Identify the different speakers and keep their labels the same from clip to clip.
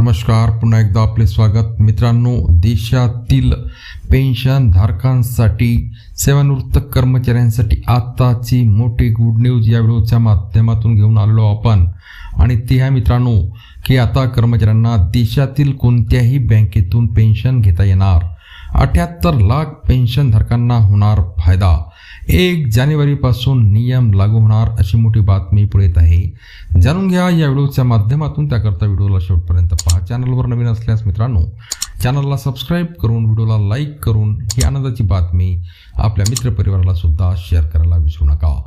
Speaker 1: नमस्कार. पुन्हा एकदा आपले स्वागत. मित्रांनो देशातील पेन्शन धारकांसाठी सेवानिवृत्त कर्मचाऱ्यांसाठी आत्ताची मोठी गुड न्यूज या व्हिडिओच्या माध्यमातून घेऊन आलेलो आपण. आणि ते आहे मित्रांनो की आता कर्मचाऱ्यांना देशातील कोणत्याही बँकेतून पेन्शन घेता येणार. अठ्याहत्तर लाख पेन्शनधारकांना होणार फायदा. एक जानेवारीपासून नियम लागू होणार अशी मोठी बातमी पुढे येत आहे. जाणून घ्या या व्हिडिओच्या माध्यमातून. त्याकरता व्हिडिओला शेवटपर्यंत पहा. चॅनलवर नवीन असल्यास मित्रांनो चॅनलला सबस्क्राईब करून व्हिडिओला लाईक करून ही आनंदाची बातमी आपल्या मित्रपरिवाराला सुद्धा शेअर करायला विसरू नका.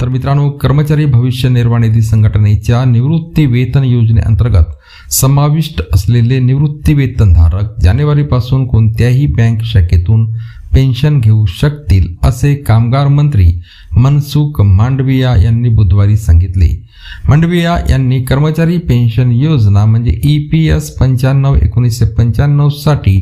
Speaker 1: तर मित्रांनो कर्मचारी भविष्य निर्वाह निधी संघटनेच्या निवृत्ती वेतन योजनेअंतर्गत समाविष्ट असलेले निवृत्तीवेतनधारक जानेवारीपासून कोणत्याही बँक शाखेतून पेन्शन घेऊ शकतील असे कामगार मंत्री मनसुख मांडविया यांनी बुधवारी सांगितले. मांडविया यांनी कर्मचारी पेन्शन योजना म्हणजे ई पी एस पंच्याण्णव एकोणीसशे पंच्याण्णवसाठी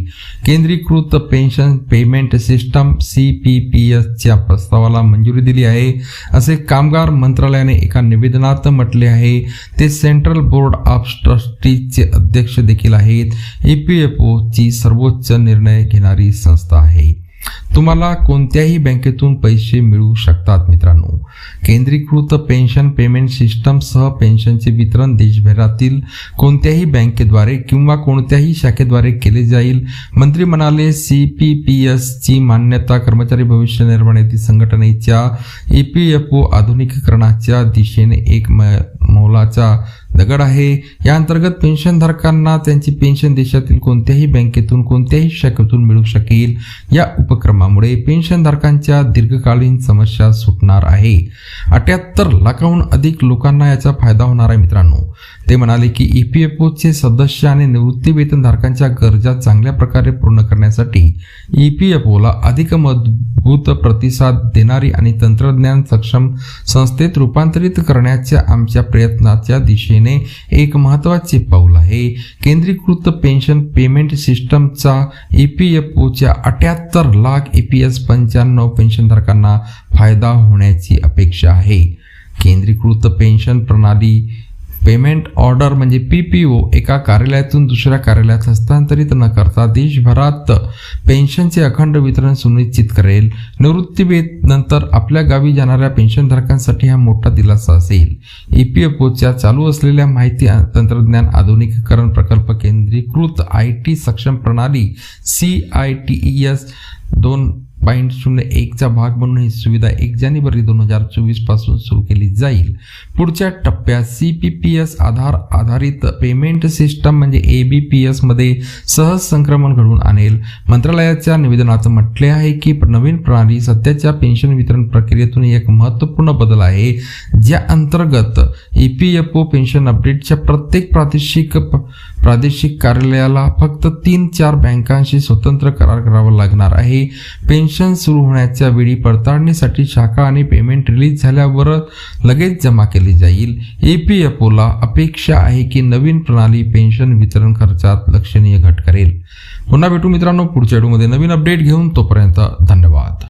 Speaker 1: केंद्रीकृत pension payment system C P P एसच्या प्रस्तावाला मंजुरी दिली आहे. असे कामगार मंत्रालयाने एका निवेदनात म्हटले आहे. ते सेंट्रल बोर्ड ऑफ ट्रस्टीजचे अध्यक्ष देखील आहेत. ई पी एफ ओची सर्वोच्च निर्णय घेणारी संस्था आहे. तुम्हाला कोणत्याही बँकेतून पैसे मिळू शकतात मित्रांनो. केंद्रीकृत पेन्शन पेमेंट सिस्टमसह पेन्शनचे वितरण देशभरातील कोणत्याही बँकेद्वारे किंवा कोणत्याही शाखेद्वारे केले जाईल. मंत्री म्हणाले सी पी पी एसची मान्यता कर्मचारी भविष्य निर्वाह निधी संघटनेच्या ई पी एफ ओ आधुनिकीकरणाच्या दिशेने एक म मोलाचा दगड आहे. या अंतर्गत पेन्शनधारकांना त्यांची पेन्शन देशातील कोणत्याही बँकेतून कोणत्याही शाखेतून मिळू शकेल. या उपक्रमामुळे पेन्शनधारकांच्या दीर्घकालीन समस्या सुटणार आहे. अठ्याहत्तर लाखाहून अधिक लोकांना याचा फायदा होणार आहे मित्रांनो. ते म्हणाले की ई पी एफ ओचे सदस्य आणि निवृत्ती वेतनधारकांच्या गरजा चांगल्या प्रकारे पूर्ण करण्यासाठी ई पी एफ ओला अधिक मजबूत प्रतिसाद देणारी आणि तंत्रज्ञान सक्षम संस्थेत रूपांतरित करण्याच्या आमच्या प्रयत्नाच्या दिशेने एक महत्त्वाचे पाऊल आहे. केंद्रीकृत पेन्शन पेमेंट सिस्टमचा ई पी एफ ओच्या अठ्याहत्तर लाख ई पी एस पंच्याण्णव पेन्शनधारकांना फायदा होण्याची अपेक्षा आहे. केंद्रीकृत पेन्शन प्रणाली पेमेंट ऑर्डर म्हणजे पी पी ओ एका कार्यालयातून दुसऱ्या कार्यालयात हस्तांतरित न करता देशभरात पेन्शनचे अखंड वितरण सुनिश्चित करेल. निवृत्तीवेत नंतर आपल्या गावी जाणाऱ्या पेन्शनधारकांसाठी हा मोठा दिलासा असेल. ई पी एफ ओच्या चालू असलेल्या माहिती तंत्रज्ञान आधुनिकीकरण प्रकल्प केंद्रीकृत आय टी सक्षम प्रणाली C I T E S दोन पॉईंट शून्य एकचा भाग म्हणून ही सुविधा एक जानेवारी दोन हजार चोवीसपासून सुरू केली जाईल. पुढच्या टप्प्यात C P P S Aadhaar आधारित पेमेंट सिस्टम म्हणजे ए बी पी एसमध्ये सहज संक्रमण घडवून आणेल. मंत्रालयाच्या निवेदनात म्हटले आहे की नवीन प्रणाली सध्याच्या पेन्शन वितरण प्रक्रियेतून एक महत्त्वपूर्ण बदल आहे ज्या अंतर्गत E P F O pension अपडेटच्या प्रत्येक प्रादेशिक प्रादेशिक कार्यालयाला फक्त तीन चार बँकांशी स्वतंत्र करार करावा लागणार आहे. पेन्शन सुरू होण्याच्या वेळी पडताळणीसाठी शाखा आणि पेमेंट रिलीज झाल्यावर लगेच जमा केली जाईल. ए पी एफ ओला अपेक्षा आहे की नवीन प्रणाली पेन्शन वितरण खर्चात लक्षणीय घट करेल. पुन्हा भेटू मित्रांनो पुढच्या व्हिडिओमध्ये नवीन अपडेट घेऊन तोपर्यंत धन्यवाद.